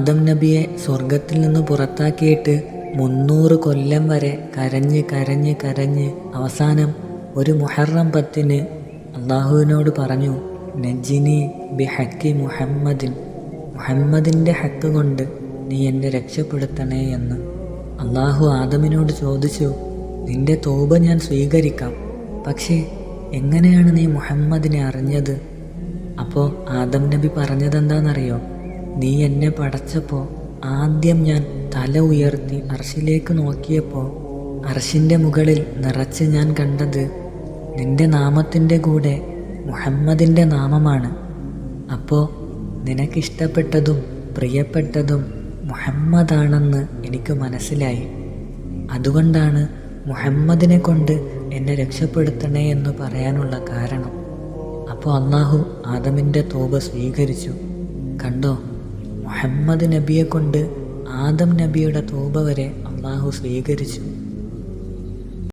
ആദം നബിയെ സ്വർഗത്തിൽ നിന്ന് പുറത്താക്കിയിട്ട് മുന്നൂറ് കൊല്ലം വരെ കരഞ്ഞ് കരഞ്ഞ് കരഞ്ഞ് അവസാനം ഒരു മുഹറം പത്തിന് അള്ളാഹുവിനോട് പറഞ്ഞു നജിനി ബി ഹക്കി മുഹമ്മദിൻ മുഹമ്മദിന്റെ ഹക്ക് കൊണ്ട് നീ എന്നെ രക്ഷപ്പെടുത്തണേ എന്ന്. അള്ളാഹു ആദമിനോട് ചോദിച്ചു നിന്റെ തോപ ഞാൻ സ്വീകരിക്കാം പക്ഷേ എങ്ങനെയാണ് നീ മുഹമ്മദിനെ അറിഞ്ഞത്? അപ്പോൾ ആദം നബി പറഞ്ഞതെന്താണെന്നറിയോ നീ എന്നെ പടച്ചപ്പോൾ ആദ്യം ഞാൻ തല ഉയർത്തി അർഷിലേക്ക് നോക്കിയപ്പോൾ അർഷിന്റെ മുകളിൽ നിറച്ച് ഞാൻ കണ്ടത് നിന്റെ നാമത്തിന്റെ കൂടെ മുഹമ്മദിന്റെ നാമമാണ്. അപ്പോൾ നിനക്കിഷ്ടപ്പെട്ടതും പ്രിയപ്പെട്ടതും മുഹമ്മദാണെന്ന് എനിക്ക് മനസ്സിലായി. അതുകൊണ്ടാണ് മുഹമ്മദിനെ കൊണ്ട് എന്നെ രക്ഷപ്പെടുത്തണേ എന്ന് പറയാനുള്ള കാരണം. അപ്പോൾ അള്ളാഹു ആദമിന്റെ തോപ സ്വീകരിച്ചു. കണ്ടോ? മുഹമ്മദ് നബിയെ കൊണ്ട് ആദം നബിയുടെ തോപ വരെ അള്ളാഹു സ്വീകരിച്ചു.